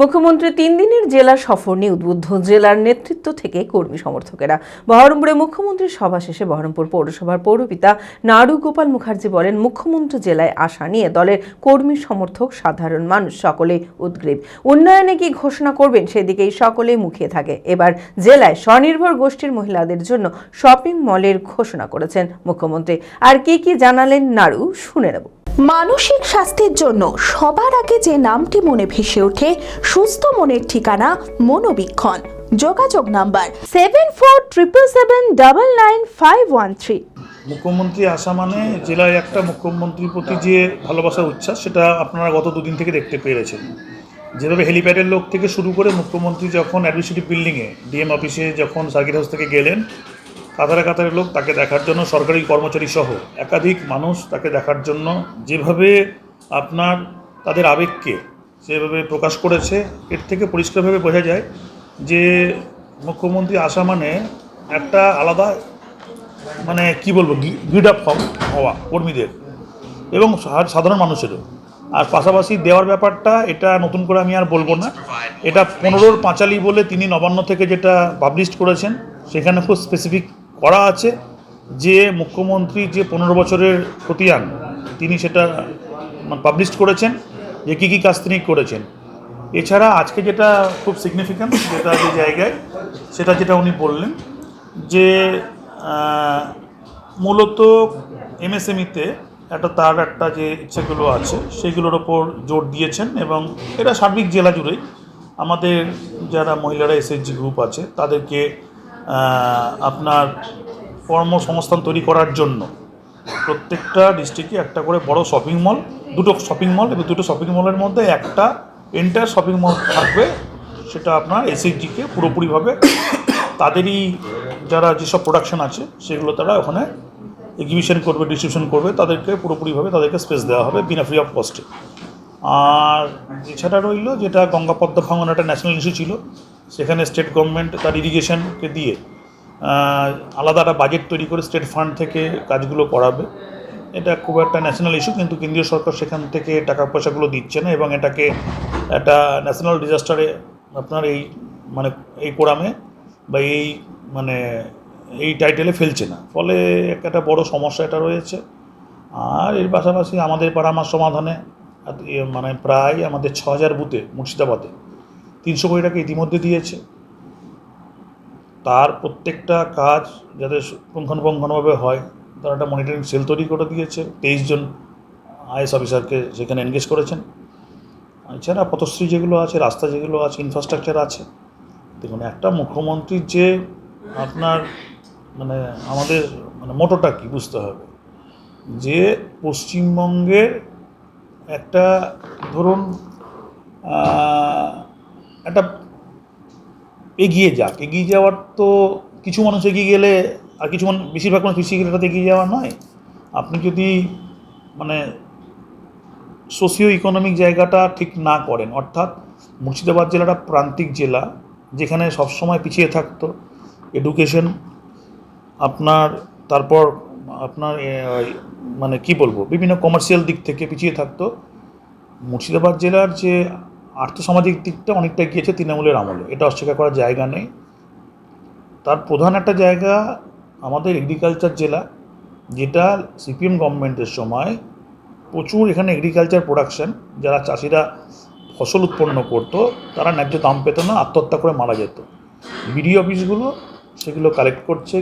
মুখ্যমন্ত্রী তিন দিনের জেলা সফর নিয়ে উদ্বুদ্ধ জেলার নেতৃত্ব থেকে কর্মী সমর্থকেরা। বহরমপুরে মুখ্যমন্ত্রীর সভা শেষে বহরমপুর পৌরসভার পৌরপিতা নাড়ু গোপাল মুখার্জি বলেন, মুখ্যমন্ত্রী জেলায় আসা নিয়ে দলের কর্মী সমর্থক সাধারণ মানুষ সকলে উদ্গ্রীব। উন্নয়নে কি ঘোষণা করবেন সেদিকেই সকলেই মুখিয়ে থাকে। এবার জেলায় স্বনির্ভর গোষ্ঠীর মহিলাদের জন্য শপিং মলের ঘোষণা করেছেন মুখ্যমন্ত্রী। আর কি কি জানালেন নাড়ু শুনে নেব। মানসিক স্বাস্থ্যের জন্য সবার আগে যে নামটি মনে ভেসে ওঠে, সুস্থ মনের ঠিকানা মনোবীক্ষণ। যোগাযোগ number seven four triple seven double nine five one three মুখ্যমন্ত্রী আসা মানে জেলায় একটা মুখ্যমন্ত্রীর প্রতি যে ভালোবাসার উচ্ছ্বাস, সেটা আপনারা গত দুদিন থেকে দেখতে পেরেছেন। যেভাবে হেলিপ্যাডের লোক থেকে শুরু করে মুখ্যমন্ত্রী যখন অ্যাডমিনিস্ট্রেটিভ বিল্ডিংয়ে ডিএম অফিসে যখন সার্কিট হাউস থেকে গেলেন কাতারে কাতারে লোক তাকে দেখার জন্য সরকারি কর্মচারী সহ একাধিক মানুষ তাকে দেখার জন্য যেভাবে আপনার তাদের আবেগকে সেভাবে প্রকাশ করেছে, এর থেকে পরিষ্কারভাবে বোঝা যায় যে মুখ্যমন্ত্রী আসা মানে একটা আলাদা মানে কি বলব গ্রিড আপ হওয়া কর্মীদের এবং সাধারণ মানুষেরও। আর পাশাপাশি দেওয়ার ব্যাপারটা এটা নতুন করে আমি আর বলব না। এটা পনেরোর পাঁচালি বলে তিনি নবান্ন থেকে যেটা পাবলিশ করেছেন, সেখানে খুব স্পেসিফিক করা আছে যে মুখ্যমন্ত্রী যে পনেরো বছরের খতিয়ান, তিনি সেটা পাবলিশ করেছেন, যে কী কী কাজ তিনি করেছেন। এছাড়া আজকে যেটা খুব সিগনিফিক্যান্ট যেটা যে জায়গায়, সেটা যেটা উনি বললেন, যে মূলত এমএসএমইতে একটা তার একটা যে ইচ্ছেগুলো আছে, সেগুলোর ওপর জোর দিয়েছেন এবং এটা সার্বিক জেলা জুড়েই আমাদের যারা মহিলারা এসএসজি গ্রুপ আছে, তাদেরকে আপনার কর্মসংস্থান তৈরি করার জন্য প্রত্যেকটা ডিস্ট্রিক্টে একটা করে বড় শপিং মল দুটো শপিং মল এবং দুটো শপিং মলের মধ্যে একটা এন্টার শপিং মল থাকবে। সেটা আপনার এসএইচজিকে পুরোপুরিভাবে তাদেরই যারা যেসব প্রোডাকশন আছে, সেগুলো তারা ওখানে এক্সিবিশন করবে ডিস্ট্রিবিউশন করবে, তাদেরকে পুরোপুরিভাবে তাদেরকে স্পেস দেওয়া হবে বিনা ফ্রি অফ কস্টে আর এছাড়া রইল যেটা গঙ্গা পদ্মা ভাঙন, একটা ন্যাশনাল ইস্যু ছিল সেখানে স্টেট গভর্নমেন্ট তার ইরিগেশনকে দিয়ে আলাদা একটা বাজেট তৈরি করে স্টেট ফান্ড থেকে কাজগুলো করাবে। এটা খুব একটা ন্যাশনাল ইস্যু কিন্তু কেন্দ্রীয় সরকার সেখান থেকে টাকা পয়সাগুলো দিচ্ছে না এবং এটাকে একটা ন্যাশনাল ডিজাস্টারে আপনার এই মানে এই কোরামে বা এই মানে এই টাইটেলে ফেলছে না। ফলে একটা বড় সমস্যা এটা রয়েছে। আর এর পাশাপাশি আমাদের পাড়া আমার সমাধানে মানে প্রায় আমাদের ছ হাজার বুথে, মুর্শিদাবাদে তিনশো কোটি টাকা ইতিমধ্যে দিয়েছে। তার প্রত্যেকটা কাজ যাতে পুঙ্খানুপুঙ্খানুভাবে হয়, তারা একটা মনিটরিং সেল তৈরি করে দিয়েছে। তেইশ জন আইএস অফিসারকে সেখানে এনগেজ করেছেন। এছাড়া পথশ্রী যেগুলো আছে, রাস্তা যেগুলো আছে ইনফ্রাস্ট্রাকচার আছে। দেখুন, একটা মুখ্যমন্ত্রীর যে আপনার মানে আমাদের মানে মোটোটা কী বুঝতে হবে? যে পশ্চিমবঙ্গের একটা ধরুন একটা এগিয়ে যাক। এগিয়ে যাওয়ার তো কিছু মানুষ এগিয়ে গেলে আর কিছু মানুষ বেশিরভাগ মানুষ পিছিয়ে গেলে এগিয়ে যাওয়া নয়। আপনি যদি মানে সোশিও ইকোনমিক জায়গাটা ঠিক না করেন, অর্থাৎ মুর্শিদাবাদ জেলাটা প্রান্তিক জেলা, যেখানে সবসময় পিছিয়ে থাকতো এডুকেশন আপনার তারপর আপনার মানে কি বলব, বিভিন্ন কমার্শিয়াল দিক থেকে পিছিয়ে থাকতো। মুর্শিদাবাদ জেলার যে আর্থসামাজিক দিকটা অনেকটা গিয়েছে তৃণমূলের আমলে, এটা অস্বীকার করার জায়গা নেই। তার প্রধান একটা জায়গা আমাদের এগ্রিকালচার জেলা, যেটা সিপিএম গভর্নমেন্টের সময় প্রচুর এখানে এগ্রিকালচার প্রোডাকশন যারা চাষিরা ফসল উৎপন্ন করতো, তারা ন্যায্য দাম পেত না, আত্মহত্যা করে মারা যেত। বিডি অফিসগুলো সেগুলো কালেক্ট করছে,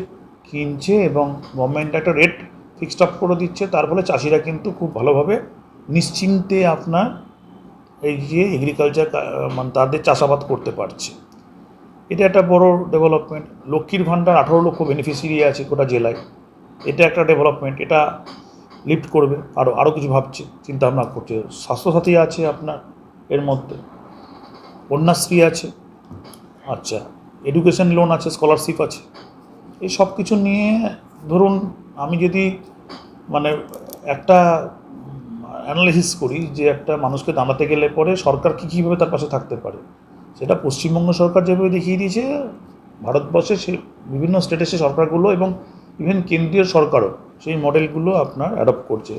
কিনছে এবং গভর্নমেন্ট একটা রেট ফিক্সড আপ করে দিচ্ছে, তার ফলে চাষিরা কিন্তু খুব ভালোভাবে নিশ্চিন্তে আপনার এই যে এগ্রিকালচার মানে তাদের চাষাবাদ করতে পারছে। এটা একটা বড় ডেভেলপমেন্ট লক্ষ্মীর ভাণ্ডার আঠারো লক্ষ বেনিফিশিয়ারি আছে গোটা জেলায়। এটা একটা ডেভেলপমেন্ট এটা লিফট করবে। আরও আরও কিছু ভাবছে, চিন্তাভাবনা করছে। স্বাস্থ্যসাথী আছে আপনার, এর মধ্যে। কন্যাশ্রী আছে। আচ্ছা এডুকেশন লোন আছে স্কলারশিপ আছে। এই সব কিছু নিয়ে ধরুন, আমি যদি মানে একটা অ্যানালিসিস করি যে একটা মানুষকে দাঁড়াতে গেলে পরে সরকার কী কীভাবে তার পাশে থাকতে পারে। সেটা পশ্চিমবঙ্গ সরকার যেভাবে দেখিয়ে দিয়েছে, ভারতবর্ষে সে বিভিন্ন স্টেটে সে সরকারগুলো এবং ইভেন কেন্দ্রীয় সরকারও সেই মডেলগুলো আপনার অ্যাডপ্ট করছে।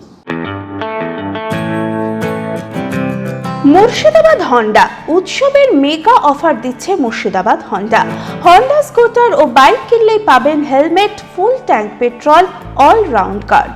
মুর্শিদাবাদ হন্ডা উৎসবের মেগা অফার দিচ্ছে মুর্শিদাবাদ হন্ডা হন্ডা স্কুটার ও বাইক কিনলেই পাবেন helmet full tank petrol allround card